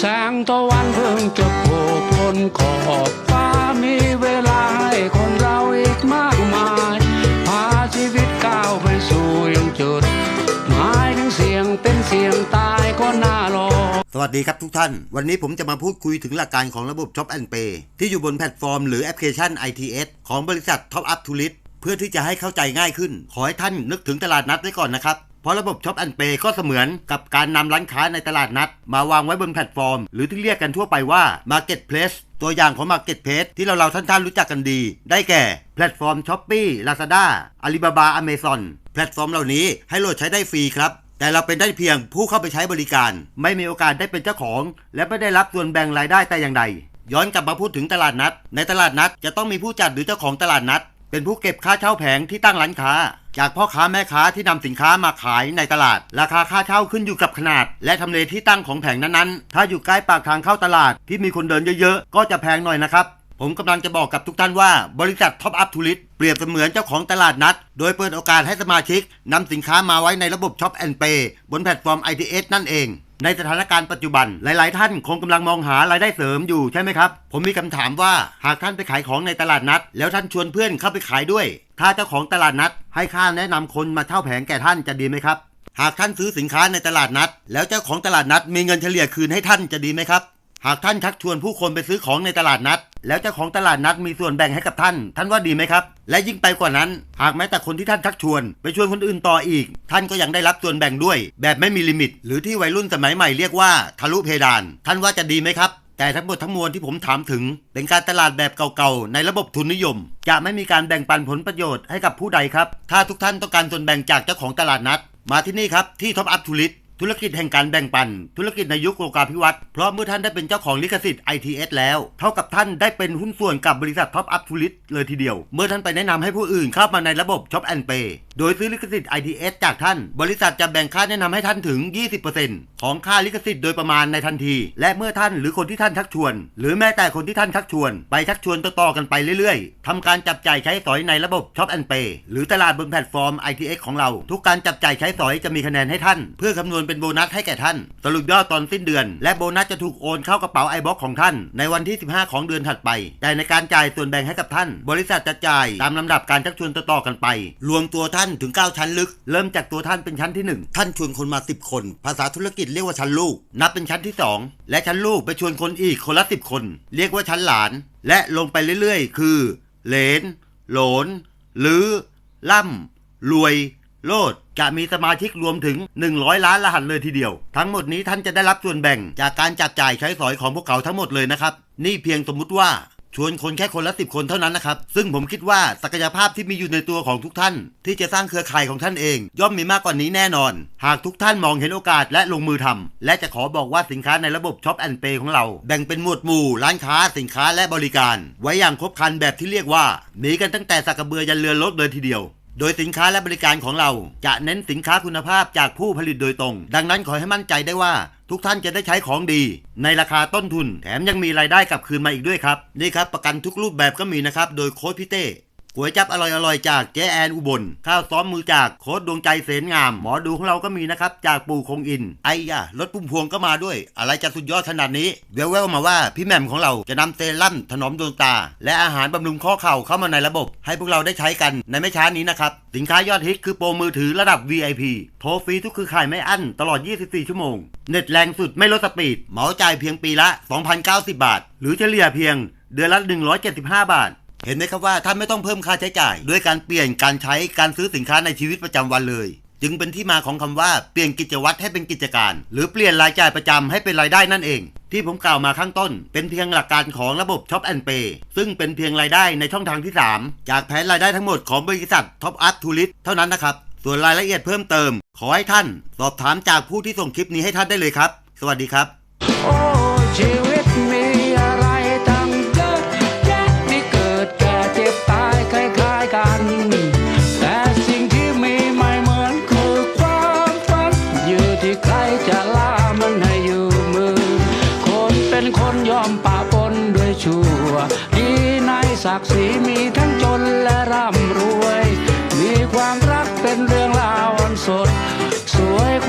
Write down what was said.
แสงตะวันเพิ่งจะโผล่พ้นขอบฟ้ามีเวลาให้คนเราอีกมากมาย พาชีวิตก้าวไปสู่ยังจุด หมายถึงเสียงเป็นเสียงตายก็น่ารอสวัสดีครับทุกท่าน วันนี้ผมจะมาพูดคุยถึงหลักการของระบบ Shop and Pay ที่อยู่บนแพลตฟอร์มหรือแอปพลิเคชัน ITS ของบริษัท Top Up To List เพื่อที่จะให้เข้าใจง่ายขึ้น ขอให้ท่านนึกถึงตลาดนัดไว้ก่อนนะครับ ราะระบบ Shop and Pay ก็เสมือนกับการนำร้านค้าในตลาดนัด มาวางไว้บนแพลตฟอร์ม หรือที่เรียกกันทั่วไปว่า Marketplace ตัวอย่างของ Marketplace ที่เราเราท่านๆรู้จักกันดี ได้แก่ แพลตฟอร์ม Shopee Lazada Alibaba Amazon แพลตฟอร์มเหล่านี้ให้โหลดใช้ได้ฟรีครับ แต่เราเป็นได้เพียงผู้เข้าไปใช้บริการ ไม่มีโอกาสได้เป็นเจ้าของ และไม่ได้รับส่วนแบ่งรายได้แต่อย่างใด ย้อนกลับมาพูดถึงตลาดนัด ในตลาดนัดจะต้องมีผู้จัดหรือเจ้าของตลาดนัด เป็นผู้เก็บค่าเช่าแผงที่ตั้งร้านค้า จากพ่อค้าแม่ค้าที่นำสินค้ามาขายในตลาด ราคาค่าเช่าขึ้นอยู่กับขนาด และทำเลที่ตั้งของแผงนั้นๆ ถ้าอยู่ใกล้ปากทางเข้าตลาดที่มีคนเดินเยอะๆ ก็จะแพงหน่อยนะครับผมกำลังจะบอกกับทุกท่านว่าบริษัท Top Up Tourist เปรียบเสมือนเจ้าของตลาดนัด โดยเปิดโอกาสให้สมาชิกนำสินค้ามาไว้ในระบบ Shop and Pay บนแพลตฟอร์ม ITS นั่นเอง ในสถานการณ์ปัจจุบันหลาย ๆ ท่านคงกำลังมองหารายได้เสริมอยู่ใช่ไหมครับ ผมมีคำถามว่าหากท่านไปขายของในตลาดนัด แล้วท่านชวนเพื่อนเข้าไปขายด้วย ถ้าเจ้าของตลาดนัด ให้ค่าแนะนำคนมาเช่าแผงแก่ท่านจะดีไหมครับ หากท่านซื้อสินค้าในตลาดนัด แล้วเจ้าของตลาดนัดมีเงินเฉลี่ยคืนให้ท่านจะดีไหมครับ หากท่านชักชวนผู้คนไปซื้อของในตลาดนัด แล้วเจ้าของตลาดนัดมีส่วนแบ่งให้กับท่าน ท่านว่าดีไหมครับ และยิ่งไปกว่านั้น หากแม้แต่คนที่ท่านชักชวน ไปชวนคนอื่นต่ออีก ท่านก็ยังได้รับส่วนแบ่งด้วย แบบไม่มีลิมิต หรือที่วัยรุ่นสมัยใหม่เรียกว่าทะลุเพดาน ท่านว่าจะดีไหมครับ แต่ทั้งหมดทั้งมวลที่ผมถามถึง เป็นการตลาดแบบเก่าๆ ในระบบทุนนิยม จะไม่มีการแบ่งปันผลประโยชน์ให้กับผู้ใดครับ ถ้าทุกท่านต้องการส่วนแบ่งจากเจ้าของตลาดนัด มาที่นี่ครับที่ท็อปอัพทูลิส ธุรกิจแห่งการแบ่งปัน ธุรกิจในยุคโลกาภิวัตน์เพราะเมื่อท่านได้เป็นเจ้าของลิขสิทธิ์ ITS แล้ว เท่ากับท่านได้เป็นหุ้นส่วนกับบริษัทท็อปอัพทูลิตเลยทีเดียว เมื่อท่านไปแนะนำให้ผู้อื่นเข้ามาในระบบช็อปแอนเปย์โดยซื้อลิขสิทธิ์ ITS จากท่าน บริษัทจะแบ่งค่าแนะนำให้ท่านถึง 20%ของค่าลิขสิทธิ์โดยประมาณในทันที และเมื่อท่านหรือคนที่ท่านชักชวน หรือแม้แต่คนที่ท่านชักชวน ไปชักชวนต่อๆกันไปเรื่อยๆทำการจับจ่ายใช้สอยในระบบช็อปแอนเปหรือตลาดบนแพลตฟอร์ม ITX ของเรา ทุกการจับจ่ายใช้สอยจะมีคะแนนให้ท่าน เพื่อคำนวณเป็นโบนัสให้แก่ท่าน สรุปยอดตอนสิ้นเดือน และโบนัสจะถูกโอนเข้ากระเป๋าไอบ็อกของท่าน ในวันที่ 15 ของเดือนถัดไป แต่ในการจ่ายส่วนแบ่งให้กับท่าน บริษัทจะจ่ายตามลำดับการชักชวนต่อๆกันไป รวมตัวท่านถึง 9 ชั้นลึก เริ่มจากตัวท่านเป็นชั้นที่ 1 ท่านชวนคนมา 10 คน ภาษาธุรกิจเรียกว่าชั้นลูก นับเป็นชั้นที่ 2 และชั้นลูกไปชวนคนอีกคนละ 10 คน เรียกว่าชั้นหลาน และลงไปเรื่อยๆ คือ เหลนโหลน หรือ ล่ำรวย โลดจะมีสมาชิกรวมถึง 100 ล้านรหัสเลยทีเดียว ทั้งหมดนี้ท่านจะได้รับส่วนแบ่ง จากการจับจ่ายใช้สอยของพวกเขาทั้งหมดเลยนะครับ นี่เพียงสมมุติว่าชวนคนแค่คนละสิบคนเท่านั้นนะครับ ซึ่งผมคิดว่าศักยภาพที่มีอยู่ในตัวของทุกท่าน ที่จะสร้างเครือข่ายของท่านเอง ย่อมมีมากกว่านี้แน่นอน หากทุกท่านมองเห็นโอกาสและลงมือทำและจะขอบอกว่าสินค้าในระบบช็อปแอนเปของเรา แบ่งเป็นหมวดหมู่ ร้านค้าสินค้าและบริการ ไว้อย่างครบครันแบบที่เรียกว่ามีกันตั้งแต่สักกระเบือยันเรือรถเลยทีเดียว โดยสินค้าและบริการของเราจะเน้นสินค้าคุณภาพจากผู้ผลิตโดยตรง ดังนั้นขอให้มั่นใจได้ว่า ทุกท่านจะได้ใช้ของดี ในราคาต้นทุน แถมยังมีรายได้กลับคืนมาอีกด้วยครับ นี่ครับประกันทุกรูปแบบก็มีนะครับ โดยโค้ดพี่เต้ ก๋วยจับอร่อยๆ จากเจ๊แอนอุบล ข้าวซ้อมมือจากโค้ดดวงใจเสนงาม หมอดูของเราก็มีนะครับ จากปู่คงอิน ไอ้ยะรถพุ่มพวงก็มาด้วย อะไรจะสุดยอดขนาดนี้เดี๋ยวแววมาว่าพี่แหม่มของเราจะนำเซรั่มถนอมดวงตา และอาหารบำรุงข้อเข่าเข้ามาในระบบ ให้พวกเราได้ใช้กันในไม่ช้านี้นะครับ สินค้ายอดฮิตคือโปรมือถือระดับ VIP โทรฟรีทุกคือข่ายไม่อั้นตลอด 24 ชั่วโมง เน็ตแรงสุดไม่ลดสปีดเหมาจ่ายเพียงปีละ 2,090 บาท หรือเฉลี่ยเพียงเดือนละ 175 บาท เห็นไหมครับว่าท่านไม่ต้องเพิ่มค่าใช้จ่าย ด้วยการเปลี่ยนการใช้การซื้อสินค้าในชีวิตประจำวันเลย จึงเป็นที่มาของคำว่าเปลี่ยนกิจวัตรให้เป็นกิจการ หรือเปลี่ยนรายจ่ายประจำให้เป็นรายได้นั่นเอง ที่ผมกล่าวมาข้างต้น เป็นเพียงหลักการของระบบช็อปแอนเปย์ซึ่งเป็นเพียงรายได้ในช่องทางที่ 3 จากแผนรายได้ทั้งหมดของบริษัทท็อปอัพทูริสเท่านั้นนะครับส่วนรายละเอียดเพิ่มเติม ขอให้ท่าน สอบถามจากผู้ที่ส่งคลิปนี้ให้ท่านได้เลยครับ สวัสดีครับ ดีนายศักดิ์ศรีมีทั้งจ